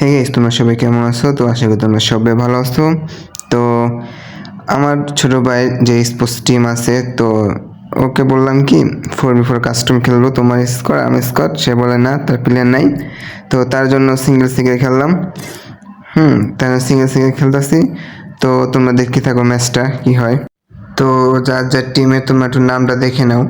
হে তোমরা সবাই কেমন আছো? তো আশা করি তোমরা সবাই ভালো আছো। তো আমার ছোট ভাই যে স্পোর্টস টিম আছে, তো ওকে বললাম কি ফোর বি ফোর কাস্টম খেলব, তোমার স্কোর আমি স্কোর সে বলে না, তার প্লেয়ার নাই। তো তার জন্য সিঙ্গেল সিঙ্গেল খেললাম। হুম তার সিঙ্গেল সিঙ্গেল খেলতেছি। তো তোমরা দেখতে থাকো ম্যাচটা কি হয়। তো যার যার টিমে তোমরা একটু নামটা দেখে নাও।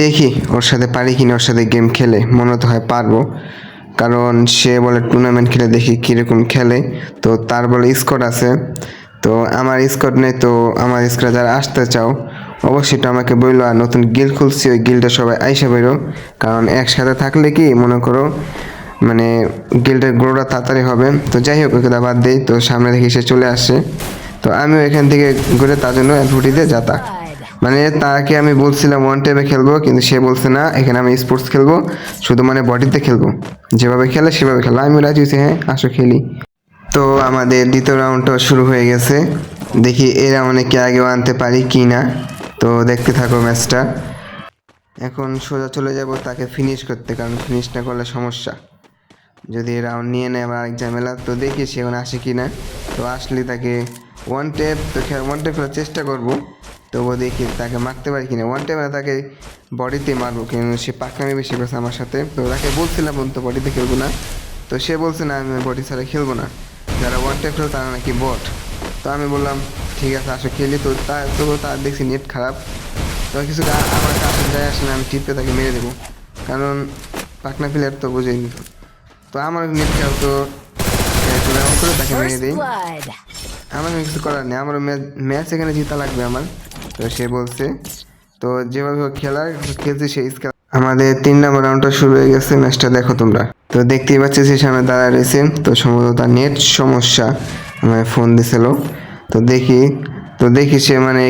দেখি ওর সাথে পারি কিনা, ওর সাথে গেম খেলে, মনে তো হয় পারব। কারণ সে বলে টুর্নামেন্ট খেলে দেখি কীরকম খেলে। তো তার বলে স্কোর আছে। তো আমার স্কোর নেই, তো আমার স্কোরে যারা আসতে চাও, অবশ্যই তো আমাকে বলল আর নতুন গিল খুলছি, ওই গিলটা সবাই আইসা বেরো কারণ একসাথে থাকলে কি, মনে করো মানে গিল্ডের গ্রোটা তাড়াতাড়ি হবে। তো যাই হোক, ওকে বাদ দেই, তো সামনে থেকে সে চলে আসছে। তো আমিও এখান থেকে ঘুরে তার জন্য ফুটিতে যাতা মানে তাকে আমি বলছিলাম ওয়ান টাইমে খেলব, কিন্তু সে বলছে না, এখানে আমি স্পোর্টস খেলব, শুধু মানে বডিতে খেলব। যেভাবে খেলে সেভাবে খেলো। আমি রাজি হয়েছি হ্যাঁ আসো খেলি। তো আমাদের দ্বিতীয় রাউন্ডটা শুরু হয়ে গেছে। দেখি এই রাউন্ডে আগেও আনতে পারি কি না। তো দেখতে থাকো ম্যাচটা। এখন সোজা চলে যাব তাকে ফিনিশ করতে, কারণ ফিনিশ না করলে সমস্যা। যদি রাউন্ড নিয়ে নেয় আবার আরেক ঝামেলা, তো দেখি সে এখন আসে কি না। তো আসলে তাকে ওয়ান টেপ তো ওয়ান টেপ খেলার চেষ্টা করব। তবুও দেখি তাকে মারতে পারি কিনা। ওয়ান না তাকে বডিতে মারবো কিন্তু সে পাকনামি বেশি করছে আমার সাথে। তো তাকে বলছিলাম তো বডিতে খেলব না। তো সে বলছে না আমি বডি ছাড়া খেলব না। যারা ওয়ান টেপ খেলো তারা নাকি বট তো আমি বললাম ঠিক আছে আসো খেলি। তো তার তো তার দেখছি নেট খারাপ। তো কিছু আমার কাছে যায় আসে না আমি টিপে তাকে মেরে দেবো। কারণ পাকনা প্লেয়ার তো বুঝেই নিত তো আমার নেট খেয়াল তো করে তাকে মেরে দিই। আমার কিছু করার নেই আমার ম্যাচ এখানে জিতা লাগবে আমার। তো সে বলছে, তো যেভাবে ও খেলার খেলছে সেই স্কেল আমাদের তিন নম্বর রাউন্ডটা শুরু হয়ে গেছে, ম্যাচটা দেখো তোমরা। তো দেখতেই পাচ্ছি সে সামনে দাঁড়ায় রয়েছে, তো সম্ভবত তার নেট সমস্যা, আমায় ফোন দিছিল তো দেখি তো দেখি সে মানে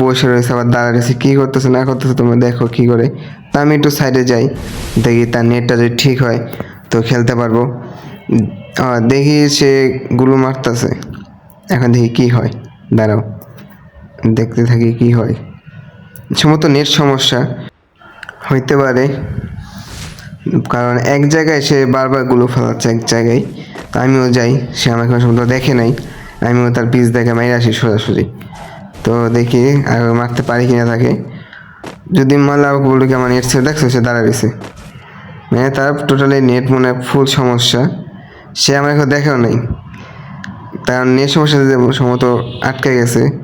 বসে রয়েছে, আবার দাঁড়ায় রয়েছে, কী করতেছে, না করতেছে, তোমরা দেখো কী করে? তা আমি একটু সাইডে যাই, দেখি তার নেটটা যদি ঠিক হয়, তো খেলতে পারব। দেখি সে গুলো মারতেছে, এখন দেখি কি হয়, দাঁড়াও। দেখতে থাকি কি হয়। সম্ভবত নেট সমস্যা হইতে পারে। কারণ এক জায়গায় সে বারবারগুলো ফেলাচ্ছে এক জায়গায়। তো আমিও যাই, সে আমাকে সম্ভবত দেখে নাই। আমিও তার পিস দেখে মাইরে আসি সোজাসুজি তো দেখি আর মারতে পারি কিনা তাকে। যদি মারলে আবার বলল আমার নেট ছেড়ে দেখছ সে দাঁড়া রয়েছে। মানে তার টোটালি নেট মনে ফুল সমস্যা। সে আমার এখন দেখেও নাই। তার নেট সমস্যা সম্ভবত আটকে গেছে।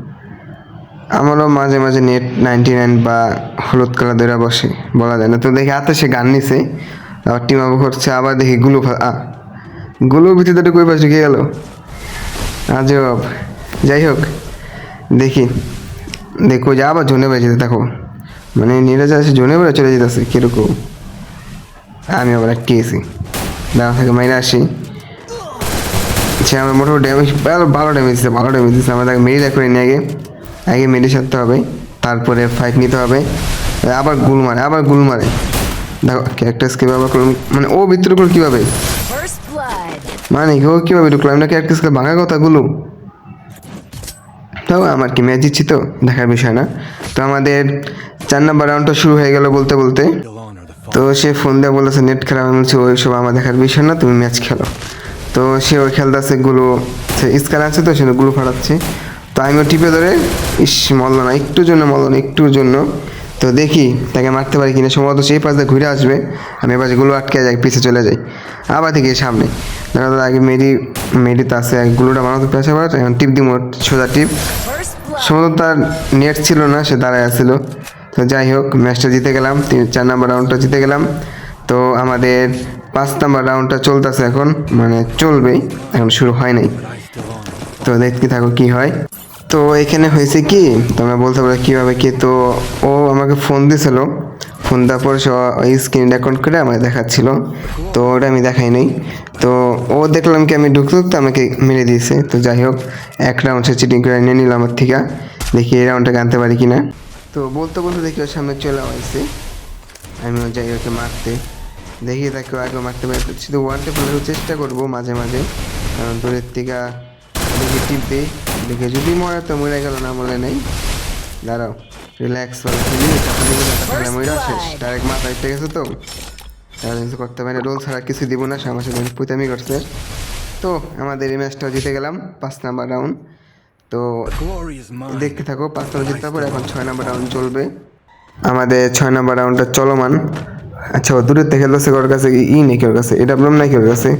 আমারও মাঝে মাঝে নেট নাইনটি নাইন বা হলুদ কালার ধরে বসে, বলা যায় না। তো দেখি হাতে সে গান নিছে, আবার টিম আপ করছে, আবার দেখি গুলো গুলো ভিতরে কই পাশে গিয়ে গেল? আজব। যাই হোক, দেখি, দেখো যা আবার জনে বেজে দেখো। মানে নিরাজ আছে জোনে বেড়ে চলে যেতেছে, কীরকম? আমি আবার আটকেছি দাঁড়া থেকে মাইনে আসি। সে আমার মোটামুটি ড্যামেজ ভালো ড্যামেজ দিচ্ছে ভালো ড্যামেজ দিচ্ছে আমরা তাকে মেরি করে নিয়ে আগে। আগে মেরে সারতে হবে তারপরে ফাইট নিতে হবে আবার গুল মারে আবার গুল মারে। দেখো ক্যারেক্টার স্কিপ আবার করলাম মানে ও ভিতরে করে কীভাবে. মানে ও কীভাবে ঢুকলো? আমি না ক্যারেক্টার স্কিপ ভাঙা কথাগুলো তাও আমার কি ম্যাচ দিচ্ছি তো দেখার বিষয় না। তো আমাদের চার নাম্বার রাউন্ডটা শুরু হয়ে গেল বলতে বলতে। তো সে ফোন দিয়ে বলেছে নেট খারাপ আমি বলছি ওইসব আমার দেখার বিষয় না তুমি ম্যাচ খেলো। তো সে ওই খেলতেছে গুলো সে স্কার আছে তো সে গুলো ফাটাচ্ছে। তো আমিও টিপে ধরে, ইস, মরলো না, একটুর জন্য মরলো না, একটুর জন্য। তো দেখি, তাকে মারতে পারি কিনা, সম্ভবত সেই পাশে ঘুরে আসবে, আমি এবারগুলো আটকে যাই পিছিয়ে চলে যাই। আবার থেকে সামনে। দেখা তো আগে মেরি মেরি তো আছে গুলোটা বানাতে পেয়েছে আবার, এখন টিপ দিব, সোজা টিপ। সম্ভবত তার নেট ছিল না, সে দাঁড়ায় আছিল। তো যাই হোক ম্যাচটা জিতে গেলাম, তিন, চার নাম্বার রাউন্ডটা জিতে গেলাম। তো আমাদের পাঁচ নাম্বার রাউন্ডটা চলতেছে এখন মানে চলবেই, এখন শুরু হয় নাই। তো দেখতে থাকো কি হয়। তো এখানে হয়েছে কি, তোমরা বলতে পারো কীভাবে কি, তো ও আমাকে ফোন দিয়েছিল। ফোন দেওয়ার পর ওই স্ক্রিন রেকর্ড করে আমাকে দেখাচ্ছিল। তো ওটা আমি দেখাই নাই। তো ও দেখলাম কি আমি ঢুকতে ঢুকতে আমাকে মেরে দিয়েছে। তো যাই হোক, এক রাউন্ড সে চিটিং করে নিয়ে নিলাম আমার থেকে। দেখি এই রাউন্ডটাকে আনতে পারি কি না তো বলতে বলতে দেখি ওর সামনে চলে আসছে আমিও যাই ওকে মারতে। দেখি তাকে আগে মারতে পারি। শুধু ওয়ানটা ফেলার চেষ্টা করব মাঝে মাঝে। কারণ দূরের থেকে দেখি টিপ দেখে যদি মরে তো মরে গেল না মরে নেই। দাঁড়াও রিল্যাক্স খেলি খেলে মরে শেষ। ডাইরেক্ট মাথা ইটে গেছে তো। তারা কিছু করতে পারে রোল ছাড়া কিছু দিব না, সে আমার সাথে পুতামি করছে। তো, আমাদের এই ম্যাচটাও জিতে গেলাম, পাঁচ নাম্বার রাউন্ড তো. দেখতে থাকো, পাঁচ নাম্বার জিততে পরে এখন ছয় নাম্বার রাউন্ড চলবে। আমাদের ছয় নাম্বার রাউন্ডটা চলমান। আচ্ছা ও দূরের থেকে খেলতেছে, ওর কাছে ই নেই ওর কাছে? এটা ব্লেম নাকি ওর কাছে?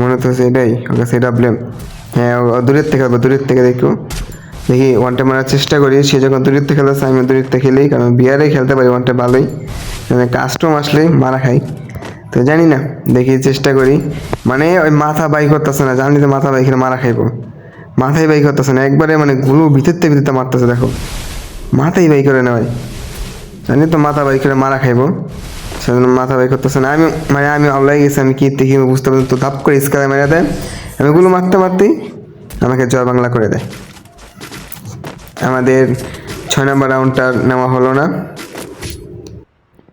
মনে তো হচ্ছে এটাই, ওর কাছে এটা ব্লেম হ্যাঁ দূরের থেকে খেলব, দূরের থেকে দেখো। দেখি ওয়ানটা মারার চেষ্টা করি, সে যখন দূরের থেকে খেলতেছে আমি দূরের থেকে খেলি, কারণ বিয়ারে খেলতে পারি ওয়ানটা ভালোই। মানে কাস্টম আসলে মারা খাই। তো জানি না, দেখি, চেষ্টা করি। মানে ওই মাথা বাই করতেছে না, জানি তো মাথা বাইকের মারা খাইবো। মাথায় বাই করতেছে না, একবারে মানে গুলো ভিতরতে ভিতরতে মারতেছে, দেখো। মাথায় বাই করে না ভাই। জানি তো মাথা বাই করে মারা খাইবো। সেজন্য মাথা বাই করতেছে না আমি মানে আমি আল্লাহ গেছি, আমি কি দেখি, বুঝতে পারছি তো ধাপ করে স্কারে মেরে দেয়। আমি গুলো মারতে মারতেই আমাকে জয় বাংলা করে দেয়। আমাদের ছয় নম্বর রাউন্ডটা নেওয়া হলো না।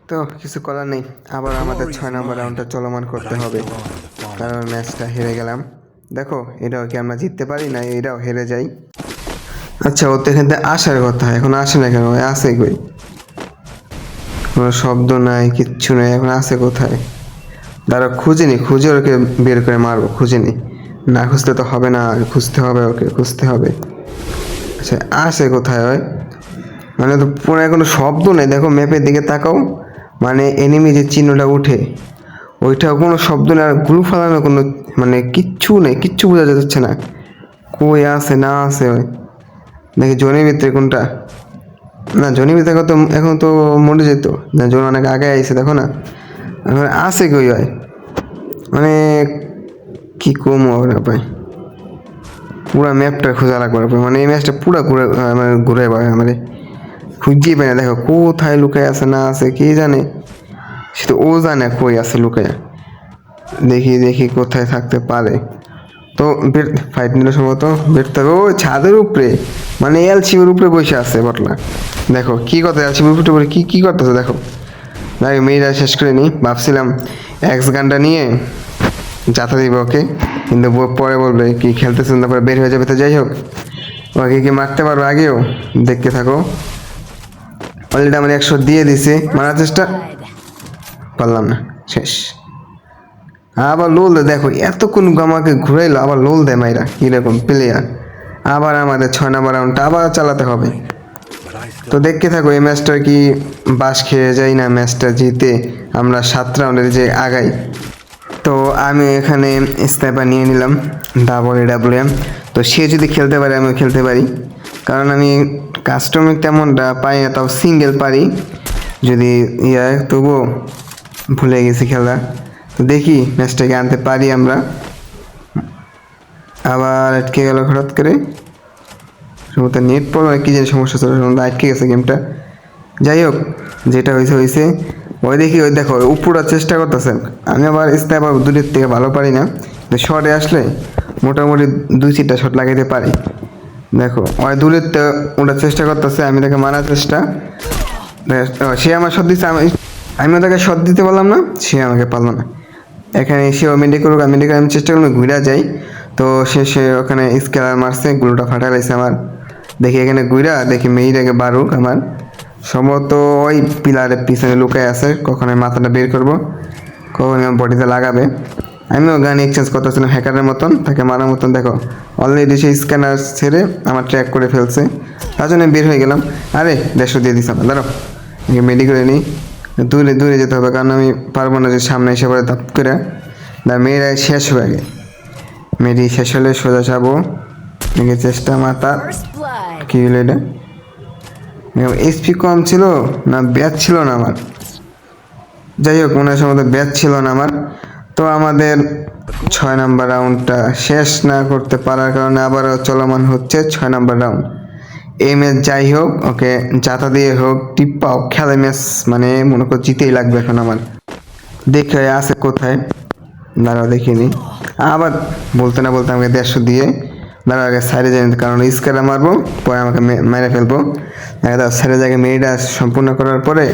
তো কিছু করার নেই, আবার আমাদের ছয় নম্বর রাউন্ডটা চলমান করতে হবে, কারণ ম্যাচটা হেরে গেলাম। দেখো, এটাও কি আমরা জিততে পারি না এটাও হেরে যাই। আচ্ছা ও তো এখান থেকে আসার কথা, এখন আসে না কেন? আসে কই? কোনো শব্দ নাই, কিচ্ছু নাই, এখন আসে কোথায়? দাঁড়া খুঁজে নি, খুঁজে ওকে বের করে মারবো, খুঁজে নি। না খুঁজতে তো হবে না, খুঁজতে হবে ওকে, খুঁজতে হবে। আচ্ছা আসে কোথায় ওই? মানে তো পুরো কোনো শব্দ নেই, দেখো ম্যাপের দিকে তাকাও। মানে এনিমি যে চিহ্নটা উঠে ওইটাও কোনো শব্দ নেই, আর গ্রুপ ফালানো কোনো মানে কিচ্ছু নেই, কিচ্ছু বোঝা যাচ্ছে না। কই আছে, না আছে ওই? দেখি জনের ভিতরে কোনটা। না জনের ভিতরে তো, এখন তো মরে যেত। না, জন অনেক আগে আইছে, দেখো না। এখন আছে কই হয় মানে কি কম হবে না ভাই? পুরা ম্যাপটা খোঁজা লাগবে মানে এই ম্যাচটা পুরা ঘুরে মানে ঘুরে পাবে মানে খুঁজেই পাই না। দেখো কোথায় লুকায় আছে, না আছে, কে জানে? সে তো ও জানে কই আছে লুকায়। দেখি দেখি কোথায় থাকতে পারে। তো ফাইট নিলে সম্ভবত বেরতে হবে। ও ছাদের উপরে। মানে এলসিবির উপরে বসে আছে বটলা। দেখো কি কথা, এলসিবির উপরে কি কি করতেছে দেখো। ভাই, মেয়েরা শেষ করে নি। ভাবছিলাম এক্স গানটা নিয়ে যাতা দিব ওকে। কিন্তু পরে বলবে, কি খেলতেছেন? তারপরে বের হয়ে যাবে তো যাই হোক। ওকে কি মারতে পারব আগেও? দেখতে থাকো। অলরেডি আমার একশো দিয়ে দিছে। মারার চেষ্টা. পারলাম না। শেষ। আবার লোল দেয় দেখো, এতক্ষণ আমাকে ঘুরাইলো, আবার লোল দেয় মাইরা। কীরকম প্লেয়ার আবার আমাদের ছয় নম্বর রাউন্ডটা আবার চালাতে হবে। তো দেখতে থাকো, এই ম্যাচটা কি বাস খেয়ে যাই না? ম্যাচটা জিতে আমরা সাত রাউন্ডের যে আগাই। তো আমি এখানে স্নাইপার নিয়ে নিলাম ডাবল এ ডাবল এম তো সে যদি খেলতে পারে, আমিও খেলতে পারি। কারণ আমি কাস্টমিক তেমনটা পাই না, তাও সিঙ্গেল পারি। যদি ইয়া, তবুও ভুলে গেছি খেলা। তো দেখি ম্যাচটাকে আনতে পারি আমরা। আবার আটকে গেল হঠাৎ করে। সম্ভবত নেট প্রবলেম কী জানি সমস্যা ছিল আটকে গেছে গেমটা যাই হোক, যেটা হয়েছে হয়েছে। ওই দেখি, ওই দেখো উপরার চেষ্টা করতেছেন। আমি আবার স্নাইপার দূরের থেকে ভালো পারি না। তো শটে আসলে মোটামুটি দুই তিনটা শট লাগাইতে পারি। দেখো, ওই দূরের ওটার চেষ্টা করতেছে, আমি তাকে মারার চেষ্টা। সে আমার শট দিচ্ছে আমি আমিও তাকে শট দিতে পারলাম না, সে আমাকে পারল না। এখানে ও মেডিকেল করুক আমি মেডিকেল আমি চেষ্টা করলাম, ঘুরে যাই। তো সে সে ওখানে স্কেলার মারছে, গুলোটা ফাটাইছে আমার। দেখি এখানে ঘুরা, দেখি মেয়েটাকে বারুক আমার। সম্ভবত ওই পিলারের পিছনে লুকায় আছে কখন আমি মাথাটা বের করব কখন আমার বডিতে লাগাবে। আমিও গান এক্সচেঞ্জ করতেছিলাম হ্যাকারের মতন তাকে মারার মতন দেখো অলরেডি সেই স্ক্যানার ছেড়ে আমার ট্র্যাক করে ফেলছে তার জন্য আমি বের হয়ে গেলাম। আরে দেড়শো দিয়ে দিস আমার দাঁড়ো মেডি করে নিই। দূরে দূরে যেতে হবে কারণ আমি পারব না যে সামনে এসে পরে তাপ করে। না মেয়েরা শেষ হয়ে আগে। মেয়েটি শেষ হলে সোজা যাব। চেষ্টা blood. কি হলো এটা? এসপি কম ছিল না, ব্যাচ ছিল না আমার। যাই হোক, মনে হয় সম্ভবত ব্যাচ ছিল না আমার। তো আমাদের ছয় নাম্বার রাউন্ডটা শেষ না করতে পারার কারণে আবারও চলমান হচ্ছে ছয় নাম্বার রাউন্ড। এই ম্যাচ যাই হোক, ওকে, যাতা দিয়ে হোক টিপ্পা হোক খেলে ম্যাচ মানে মনে কর জিতেই লাগবে এখন আমার। দেখে আছে কোথায়? দাঁড়াও দেখিনি আবার বলতে না বলতে আমাকে দেড়শো দিয়ে দাঁড়াও আগে সাইডে যাই কারণ স্কারে মারবো, পরে আমাকে মেরে ফেলব। একদম সাইডে জায়গায় মেয়েটা সম্পূর্ণ করার পরে,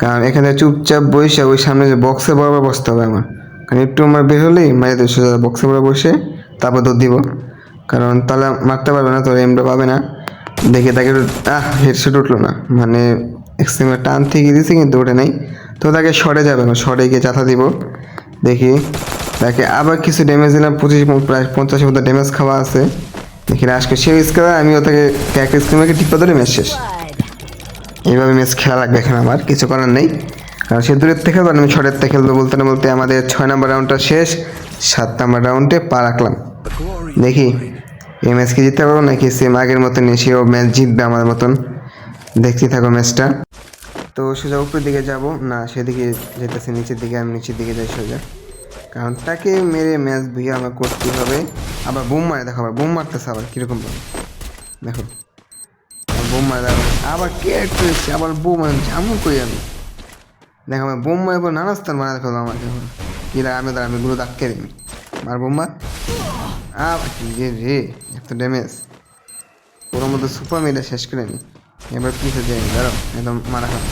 কারণ এখানে চুপচাপ বসে, ওই সামনে যে বক্সে বরাবর বসতে হবে আমার। কারণ একটু আমার বের হলেই মেয়েদের সোজা বক্সে বরাবর বসে, তারপর দৌড় দিব। কারণ তাহলে মারতে পারবে না তোর এমটা পাবে না। দেখে তাকে আহ হেডশট উঠল না। মানে এক্সট্রিমে টান থেকে দিয়েছি কিন্তু ওঠে নাই। তো তাকে সরে যাবে না সরে গিয়ে চাথা দিব। দেখি। তাকে আবার কিছু ড্যামেজ দিলাম, পঁচিশ প্রায় পঞ্চাশের মতো ড্যামেজ খাওয়া আছে। দেখি আজকে সে স্কেলার আমিও তাকে এক স্কেলারকে টিপা ধরে ম্যাচ শেষ। এইভাবে ম্যাচ খেলা লাগবে এখন আমার, কিছু করার নেই। কারণ সে দূরের থেকে আমি ছড়ের থেকে খেলব বলতে না বলতে আমাদের ছয় নম্বর রাউন্ডটা শেষ, সাত নম্বর রাউন্ডে পা রাখলাম। দেখি, এই ম্যাচ কি জিততে পারব নাকি সেম আগের মতন সেও ম্যাচ জিতবে আমার মতন। দেখতে থাকো ম্যাচটা তো সোজা উপরের দিকে যাব, না, সেদিকে যেতেছে, নিচের দিকে, আমি নিচের দিকে যাই সোজা। কারণ তাকে মেরে ম্যাচ দিয়ে আমার করতে হবে। আবার বোম মারে দেখো আবার, বোম মারতেছে আবার, কীরকম দেখো। বোম মারে দেখো, আবার কে এসছে, আবার বোম মারছে এমন করি আমি। দেখো আমার বোম মারে পর নানা স্থান মারা ফেলো আমাকে। কি লাগে আমি দাঁড়া, আমি গুলো ধাক্কে দিই মার বোম মার। আবার কি রে রে, এত ড্যামেজ ওর মধ্যে সুপার মেরে শেষ করে নি। এবার পিছিয়ে যাই, দাঁড়াও, একদম মারা খান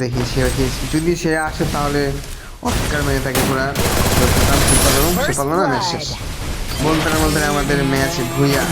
দেখি সে যদি সে আসে তাহলে অস্কার মেরে থাকে পুরা না শেষ। বলতে না বলতে আমাদের ম্যাচ ভুইয়া